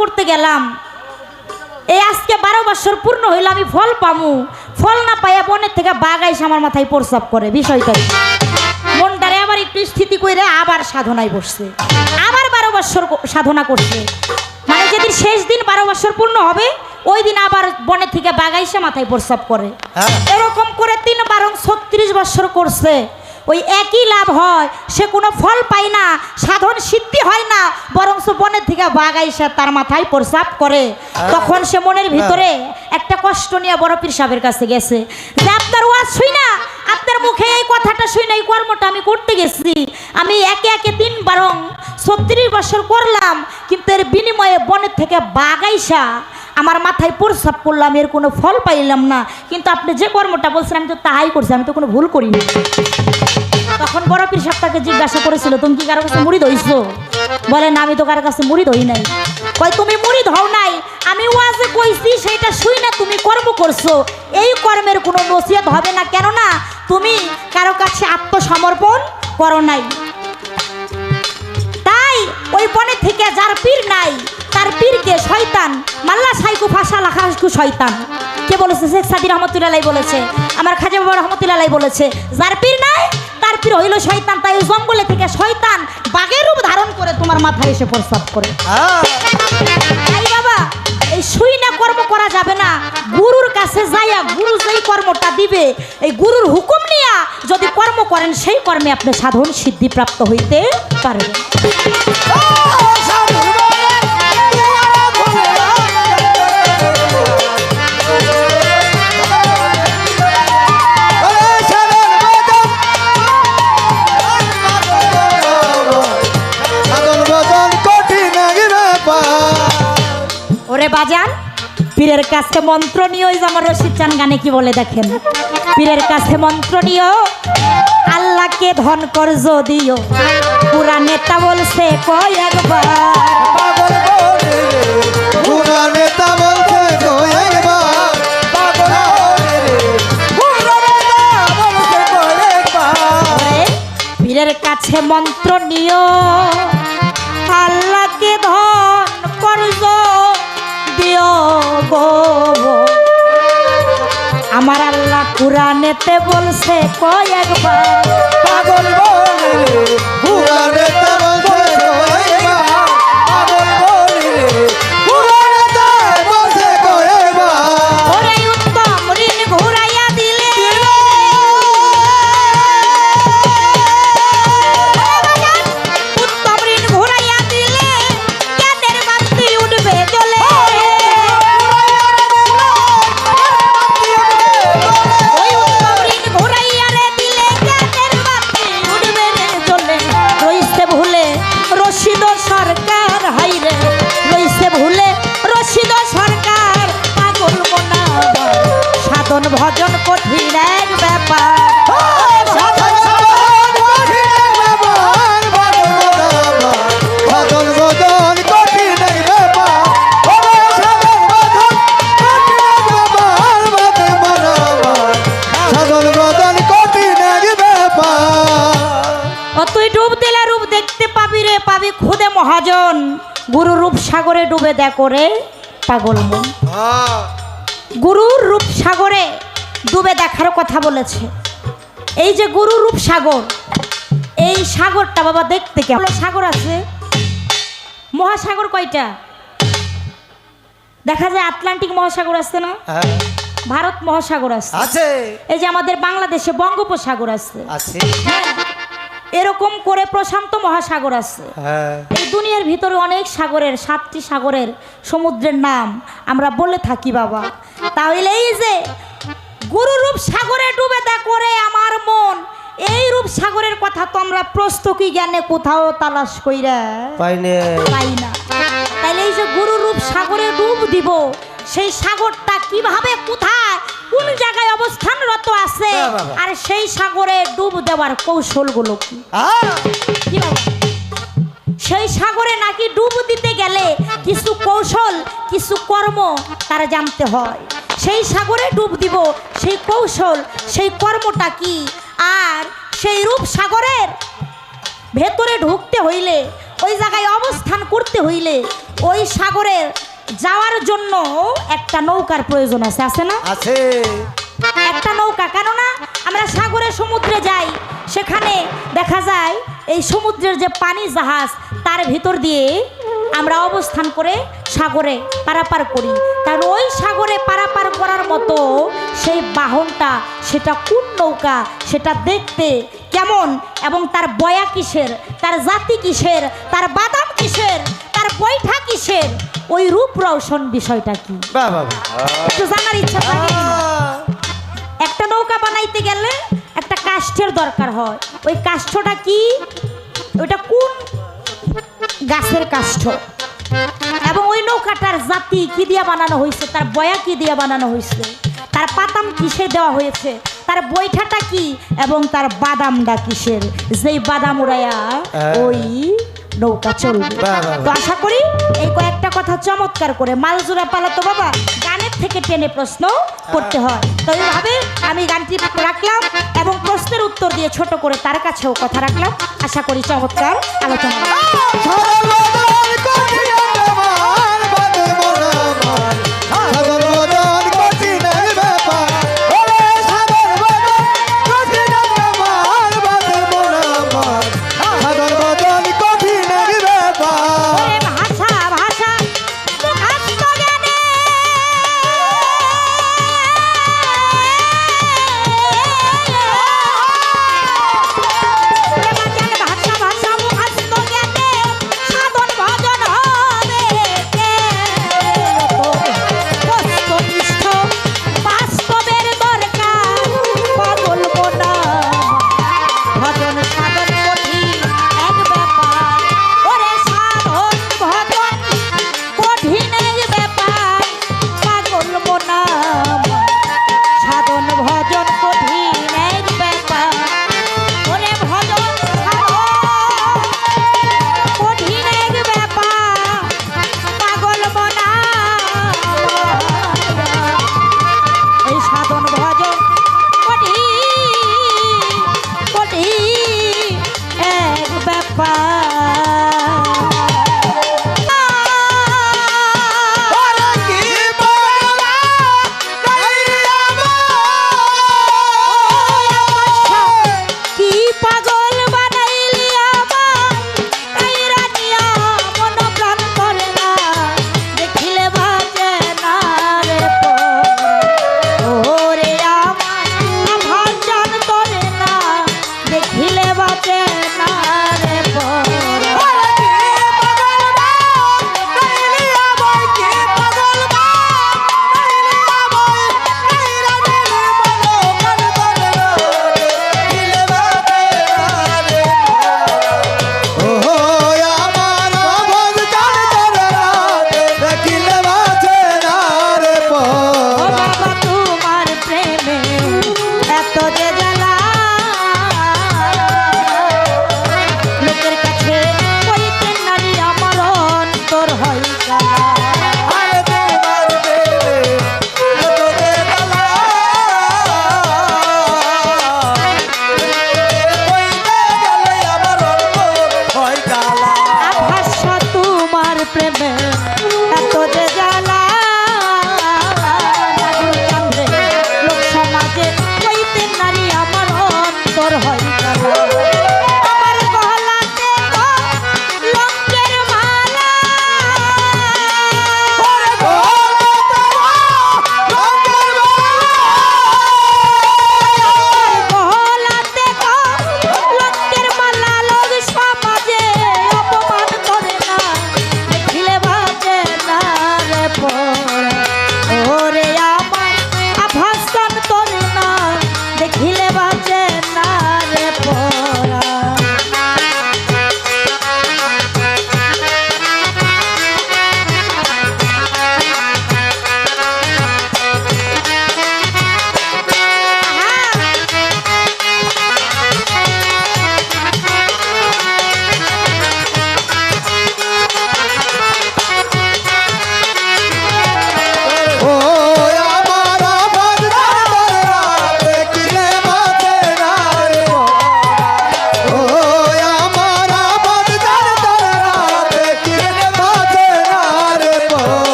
করতে গেলাম। এই আজকে বারো বছর পূর্ণ হইলে আমি ফল পামু। ফল না পাইয়া বনের থেকে বাঘ আমার মাথায় প্রস্রাব করে বিষয়টা মনটারে আবার একটু স্থিতি করে আবার সাধনায় বসছে। আবার বারো বছর সাধনা করছে। মানে যেদিন শেষ দিন বারো বছর পূর্ণ হবে ওই দিন আবার বনের থেকে আইসে মাথায় প্রস্রাব করে। হ্যাঁ। এরকম করে তিন বারং ছত্রিশ বছর করছে। ওই একই লাভ হয়। সে কোনো ফল পায় না সাধন সিদ্ধি হয় না বরং সে বনের থেকে বাঘ আইসা তার মাথায় প্রস্রাব করে। তখন সে মনের ভিতরে একটা কষ্ট নিয়ে বড় পীর সাহেবের কাছে গেছে। যে আপনার ওয়াজ শুই না? আপনার মুখে এই কথাটা শুই না এই কর্মটা আমি করতে গেছি। আমি একে একে তিন বারং ছত্রিশ বছর করলাম কিন্তু এর বিনিময়ে বনের থেকে বাঘ আইসা আমার মাথায় প্রস্রাব করলাম এর কোনো ফল পাইলাম না। কিন্তু আপনি যে কর্মটা বলছেন আমি তো তাহাই করছি আমি তো কোনো ভুল করিনি। তখন বড় পীর সাহেব জিজ্ঞাসা করেছিল, তুমি কি কারও কাছে মুড়ি ধইছো বলে, না, আমি তো কারও কাছে মুড়ি ধই নাই। কয়, তুমি মুড়ি ধও নাই। আমি ওয়াজে কইছি সেটা শুই না, তুমি কর্ম করছ। এই কর্মের কোনো নসিহত হবে না, কেননা তুমি কারও কাছে আত্মসমর্পণ করো নাই। তাই ওই বনে থেকে যার পীর নাই তার পীরকে শয়তান মাল্লা সাইকু ফাঁসা লাখাসকু শয়তান। কে বলেছে? শেখ সাদি রহমতুল্লাহ বলেছে। আমার খাজা বাবা রহমতুল্লাহ বলেছে। যার পীর নাই তার পীর হইল শয়তান। তাই জঙ্গলে থেকে শয়তান বাঘের রূপ ধারণ করে তোমার মাথায় এসে প্রস্তাব করে। তাই বাবা এই শুই না কর্ম করা যাবে না। গুরুর কাছে যাইয়া গুরু যেই কর্মটা দিবে এই গুরুর হুকুম নিয়া যদি কর্ম করেন সেই কর্মে আপনি সাধন সিদ্ধি প্রাপ্ত হইতে পারবেন বাজান। পীরের কাছে মন্ত্র নিয়ে আমার রশিদ চান গানে কি বলে দেখেন? পীরের কাছে মন্ত্র নিও আল্লাহকে ধন কর যদিও পুরা নেতা বলছে কয় একবার? পীরের কাছে মন্ত্র নিও আল্লাহকে কুরানেতে বলছে কয় একবার পাগল বলে। সাগরে ডুবে দেখ রে পাগল মন। গুরুর রূপ সাগরে ডুবে দেখার কথা বলেছে। এই যে গুরু রূপ সাগর এই সাগরটা বাবা দেখতে কেমন? সাগর আছে। মহাসাগর কয়টা? দেখা যায় আটলান্টিক মহাসাগর আছে না? ভারত মহাসাগর আছে। এই যে আমাদের বাংলাদেশে বঙ্গোপসাগর আছে। আছে। এরকম করে প্রশান্ত মহাসাগর আছে। হ্যাঁ। দুনিয়ার ভিতরে অনেক সাগরের সাতটি সাগরের সমুদ্রের নাম আমরা বলে থাকি বাবা। তাহলে এই যে গুরুরূপ সাগরে ডুবে দেখ করে আমার মন এই রূপ সাগরের কথা তো আমরা প্রস্তকি জ্ঞানে কোথাও তালাশ কইরা পাই না। তাইলে এই যে গুরুরূপ সাগরে ডুব দিব সেই সাগরটা কীভাবে কোথায় কোন জায়গায় অবস্থানরত আছে বাহ। আর সেই সাগরে ডুব দেওয়ার কৌশলগুলো কি? কি বাবা? সেই সাগরে নাকি ডুব দিতে গেলে কিছু কৌশল কিছু কর্ম তার জানতে হয়। সেই সাগরে ডুব দিব সেই কৌশল সেই কর্মটা কি? আর সেই রূপ সাগরের ভেতরে ঢুকতে হইলে ওই জায়গায় অবস্থান করতে হইলে ওই সাগরের যাওয়ার জন্য একটা নৌকার প্রয়োজন আছে আছে না? আছে। একটা নৌকা কেননা আমরা সাগরে সমুদ্রে যাই সেখানে দেখা যায় এই সমুদ্রের যে পানি জাহাজ তার ভিতর দিয়ে আমরা অবস্থান করে সাগরে পারাপার করি। কারণ ওই সাগরে পারাপার করার মতো সেই বাহনটা সেটা কোন নৌকা সেটা দেখতে কেমন এবং তার বয়া কিসের তার জাতি কিসের তার বাদাম কিসের তার বৈঠা কিসের ওই রূপ রৌশন বিষয়টা কি? একটু জানার ইচ্ছা থাকে? একটা নৌকা বানাইতে গেলে একটা কাষ্ঠের দরকার হয়। ওই কাষ্ঠটা কি? গাছের কাষ্ঠ। এবং ওই নৌকাটার জাতি কি দিয়ে বানানো হয়েছে তার বয়া কি দিয়ে বানানো হয়েছে তার পাতাম কিসে দেওয়া হয়েছে? তার বৈঠাটা কি? এবং তার বাদামটা কিসের? যেই বাদাম উড়াইয়া হ্যাঁ। ওই নৌকা চলবে। তো আশা করি এই কয়েকটা কথা চমৎকার করে। মালজুরা পালাতো বাবা। গানের থেকে টেনে প্রশ্ন করতে হয়। তো এইভাবে আমি গানটি রাখলাম এবং প্রশ্নের উত্তর দিয়ে ছোট করে তার কাছেও কথা রাখলাম। আশা করি চমৎকার আলোচনা।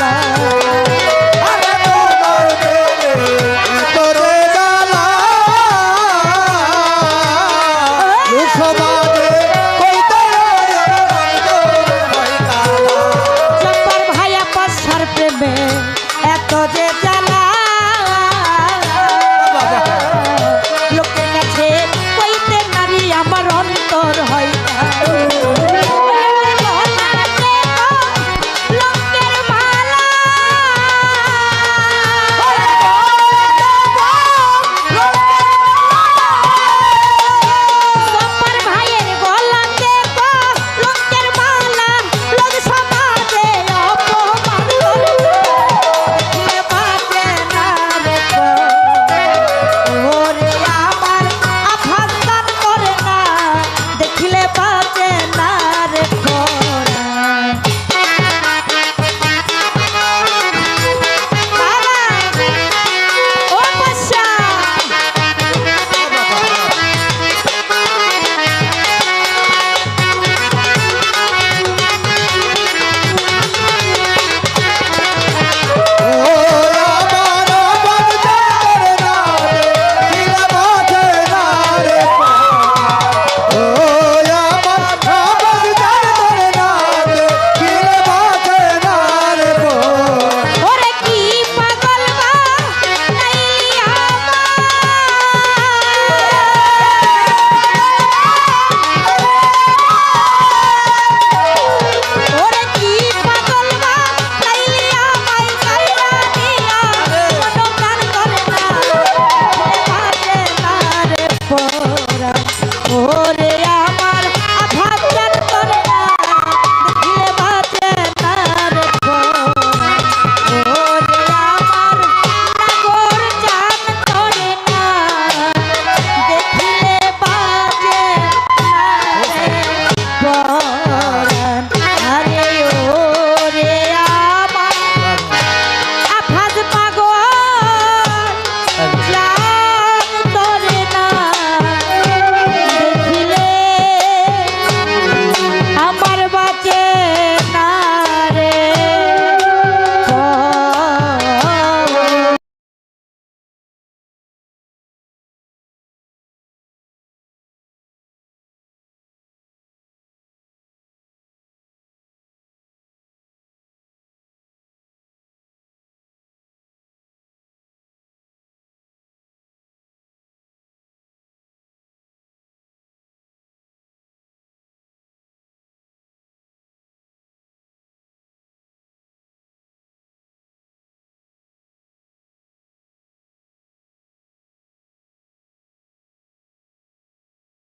કર